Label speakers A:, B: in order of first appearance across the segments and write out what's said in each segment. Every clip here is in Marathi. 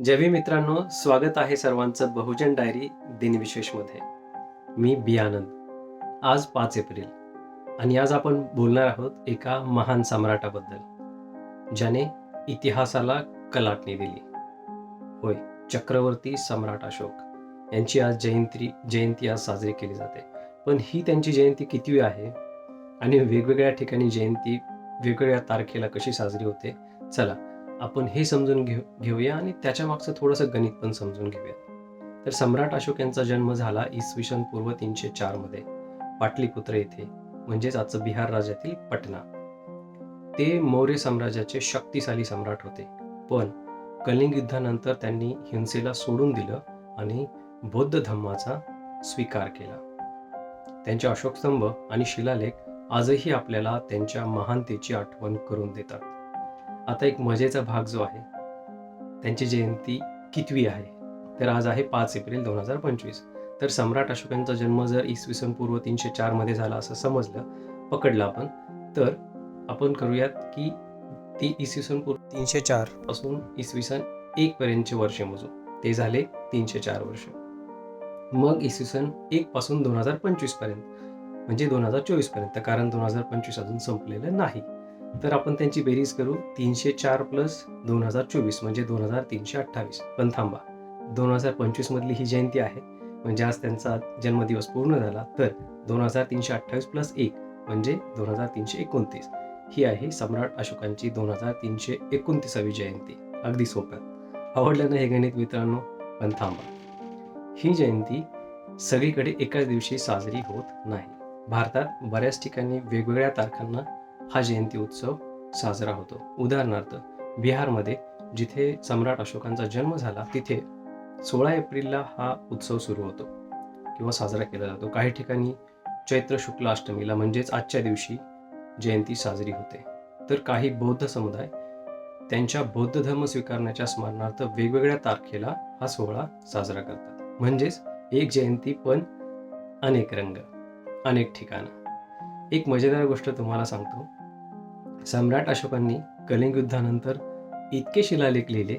A: जवी मित्रांनो स्वागत आहे सर्वांचं बहुजन डायरी दिनविशेषमध्ये. मी बी आनंद आज पाच एप्रिल आणि आज आपण बोलणार आहोत एका महान सम्राटाबद्दल ज्याने इतिहासाला कलाटणी दिली. होय चक्रवर्ती सम्राट अशोक यांची आज जयंती जयंती आज साजरी केली जाते. पण ही त्यांची जयंती कितवी आहे आणि वेगवेगळ्या ठिकाणी जयंती वेगवेगळ्या तारखेला कशी साजरी होते? चला आपण हे समजून घेऊ घेऊया आणि त्याच्या मागचं थोडंसं गणित पण समजून घेऊया. तर सम्राट अशोक यांचा जन्म झाला इसवी सन पूर्व तीनशे चारमध्ये पाटलीपुत्र येथे म्हणजेच आजचं बिहार राज्यातील पटना. ते मौर्य साम्राज्याचे शक्तिशाली सम्राट होते. पण कलिंग युद्धानंतर त्यांनी हिंसेला सोडून दिलं आणि बौद्ध धम्माचा स्वीकार केला. त्यांचे अशोकस्तंभ आणि शिलालेख आजही आपल्याला त्यांच्या महानतेची आठवण करून देतात. आता एक मजेचा भाग जो आहे त्यांची जयंती कितवी आहे? तर आज आहे पाच एप्रिल दोन हजार पंचवीस. तर सम्राट अशोकांचा जन्म जर इसवी सन पूर्व तीनशे चारमध्ये झाला असं समजलं पकडलं आपण तर आपण करूयात की ती इसवी सन पूर्व तीनशे चार. पासून इसवी सन एक पर्यंतचे वर्ष मोजू. ते झाले तीनशे चार वर्ष. मग इसवी सन एक पासून दोन हजार पंचवीसपर्यंत म्हणजे दोन हजार चोवीसपर्यंत कारण दोन हजार पंचवीस अजून संपलेलं नाही. तर आपण त्यांची बेरीज करू. तीनशे चार प्लस दोन हजार चोवीस म्हणजे दोन हजार तीनशे अठ्ठावीस. पण थांबा. दोन हजार पंचवीस मधली ही जयंती आहे. म्हणजे आज त्यांचा जन्मदिवस पूर्ण झाला. तर दोन हजार तीनशे अठ्ठावीस प्लस एक म्हणजे दोन हजार तीनशे एकोणतीस. ही आहे सम्राट अशोकांची दोन हजार तीनशे एकोणतीसावी जयंती. अगदी सोप्यात आवडलं ना हे गणित मित्रांनो पण थांबा. ही जयंती सगळीकडे एकाच दिवशी साजरी होत नाही. भारतात बऱ्याच ठिकाणी वेगवेगळ्या तारखांना हा जयंती उत्सव साजरा होतो. उदाहरणार्थ बिहारमध्ये जिथे सम्राट अशोकांचा जन्म झाला तिथे सोळा एप्रिलला हा उत्सव सुरू होतो किंवा साजरा केला जातो. काही ठिकाणी चैत्र शुक्ल अष्टमीला म्हणजेच आजच्या दिवशी जयंती साजरी होते. तर काही बौद्ध समुदाय त्यांच्या बौद्ध धर्म स्वीकारण्याच्या स्मरणार्थ वेगवेगळ्या तारखेला हा सोहळा साजरा करतात. म्हणजेच एक जयंती पण अनेक रंग अनेक ठिकाणं. एक मजेदार गोष्ट तुम्हाला सांगतो. सम्राट अशोकांनी कलिंग युद्धानंतर इतके शिलालेख लिहिले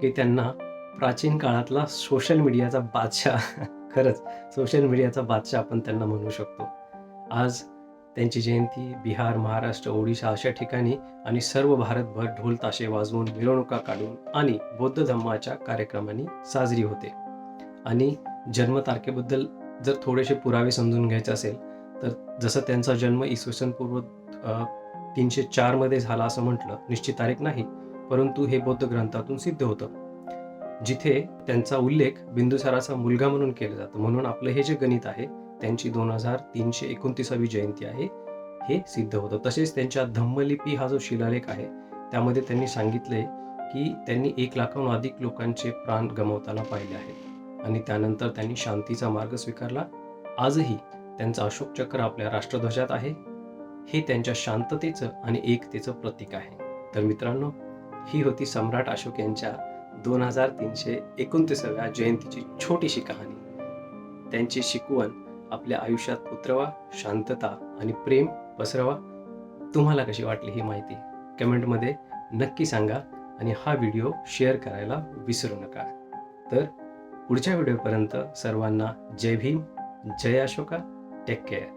A: की त्यांना प्राचीन काळातला सोशल मीडियाचा बादशाह खरंच सोशल मीडियाचा बादशाह आपण त्यांना म्हणू शकतो. आज त्यांची जयंती बिहार महाराष्ट्र ओडिशा अशा ठिकाणी आणि सर्व भारतभर ढोल ताशे वाजवून मिरवणुका काढून आणि बौद्ध धम्माच्या कार्यक्रमांनी साजरी होते. आणि जन्मतारखेबद्दल जर थोडेसे पुरावे समजून घ्यायचे असेल तर जसं त्यांचा जन्म इसवी सन पूर्व तीनशे चारमध्ये झाला असं म्हटलं निश्चित तारीख नाही परंतु हे बौद्ध ग्रंथातून सिद्ध होतं. जिथे त्यांचा उल्लेख बिंदुसाराचा मुलगा म्हणून केला जातो म्हणून आपलं हे जे गणित आहे त्यांची दोन हजार तीनशे एकोणतीसावी जयंती आहे हे सिद्ध होतं. तसेच त्यांच्या धम्मलिपी हा जो शिलालेख आहे त्यामध्ये त्यांनी सांगितले की त्यांनी एक लाखाहून अधिक लोकांचे प्राण गमावताना पाहिले आहेत आणि त्यानंतर त्यांनी शांतीचा मार्ग स्वीकारला. आजही त्यांचं अशोक चक्र आपल्या राष्ट्रध्वजात आहे. हे त्यांच्या शांततेचं आणि एकतेचं प्रतीक आहे. तर मित्रांनो ही होती सम्राट अशोक यांच्या दोन हजार तीनशे एकोणतीसाव्या जयंतीची छोटीशी कहाणी. त्यांची शिकवण आपल्या आयुष्यात उतरवा शांतता आणि प्रेम पसरवा. तुम्हाला कशी वाटली ही माहिती? कमेंटमध्ये नक्की सांगा आणि हा व्हिडिओ शेअर करायला विसरू नका. तर पुढच्या व्हिडिओपर्यंत सर्वांना जय भीम जय अशोका टेक केअर.